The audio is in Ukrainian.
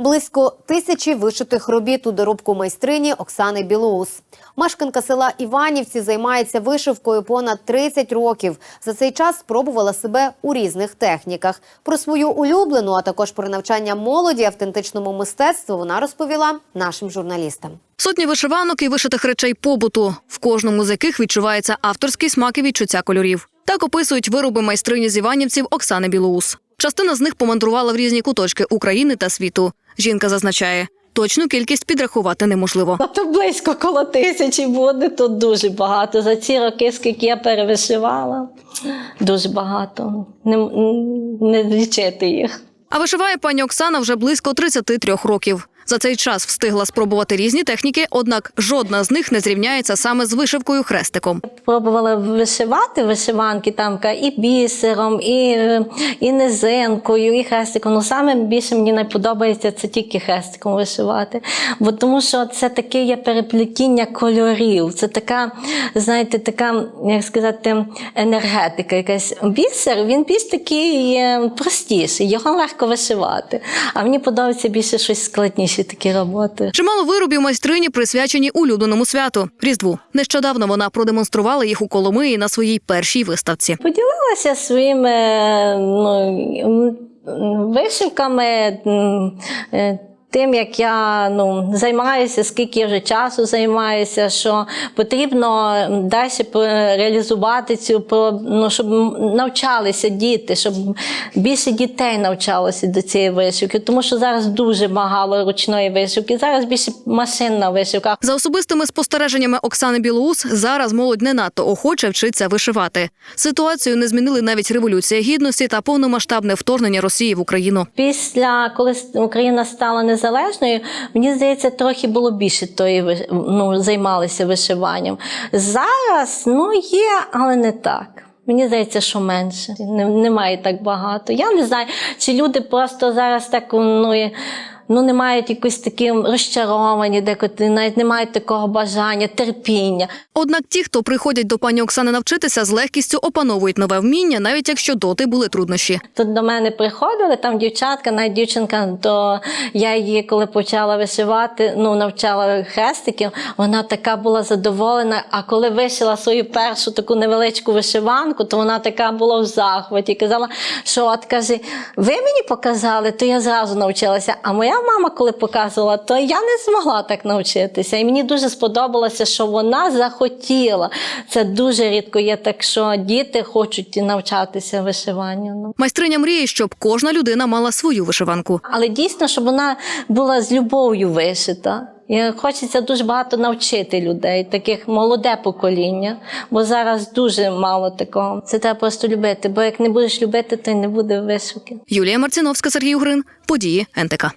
Близько тисячі вишитих робіт у доробку майстрині Оксани Білоус. Мешканка села Іванівці займається вишивкою понад 30 років. За цей час спробувала себе у різних техніках. Про свою улюблену, а також про навчання молоді автентичному мистецтву вона розповіла нашим журналістам. Сотні вишиванок і вишитих речей побуту, в кожному з яких відчувається авторський смак і відчуття кольорів. Так описують вироби майстрині з Іванівців Оксани Білоус. Частина з них помандрувала в різні куточки України та світу. Жінка зазначає, точну кількість підрахувати неможливо. А то близько коло тисячі буде, то дуже багато. За ці роки, скільки я перевишивала, дуже багато. Не, не лічити їх. А вишиває пані Оксана вже близько 33 років. За цей час встигла спробувати різні техніки, однак жодна з них не зрівняється саме з вишивкою хрестиком. Пробувала вишивати вишиванки там і бісером, і, е, і низинкою, і хрестиком. Ну саме більше мені не подобається це тільки хрестиком вишивати. Бо тому що це таке є переплетіння кольорів. Це така, знаєте, така, як сказати, енергетика. Якась бісер, він більш такий е, простіший, його легко вишивати. А мені подобається більше щось складніші такі роботи. Чимало виробів майстрині присвячені улюбленому святу Різдву. Нещодавно вона продемонструвала їх у Коломиї на своїй першій виставці. Поділилася своїми ну, вишивками. Тим, як я ну, займаюся, скільки я вже часу займаюся, що потрібно далі реалізувати цю ну, щоб навчалися діти, щоб більше дітей навчалося до цієї вишивки, тому що зараз дуже багато ручної вишивки, зараз більше машинна вишивка. За особистими спостереженнями Оксани Білоус, зараз молодь не надто охоче вчиться вишивати. Ситуацію не змінили навіть революція гідності та повномасштабне вторгнення Росії в Україну. Після коли Україна стала незалежною, мені здається, трохи було більше тої ну, займалися вишиванням. Зараз ну є, але не так. Мені здається, що менше. Немає так багато. Я не знаю, чи люди просто зараз так ну, ну не мають якось такі розчаровані, декотрі навіть не мають такого бажання, терпіння. Однак ті, хто приходять до пані Оксани навчитися, з легкістю опановують нове вміння, навіть якщо доти були труднощі. Тут до мене приходили там дівчатка, навіть дівчинка, то я її, коли почала вишивати, ну навчала хрестиків, вона така була задоволена. А коли вишила свою першу таку невеличку вишиванку, то вона така була в захваті. Казала, що от каже, ви мені показали, то я зразу навчилася. А моя мама, коли показувала, то я не змогла так навчитися. І мені дуже сподобалося, що вона захотіла. Це дуже рідко є так, що діти хочуть навчатися вишиванню. Ну. Майстриня мріє, щоб кожна людина мала свою вишиванку. Але дійсно, щоб вона була з любов'ю вишита. І хочеться дуже багато навчити людей, таких молоде покоління, бо зараз дуже мало такого. Це треба просто любити, бо як не будеш любити, то й не буде вишивки. Юлія Марціновська, Сергій Угрин. Події НТК.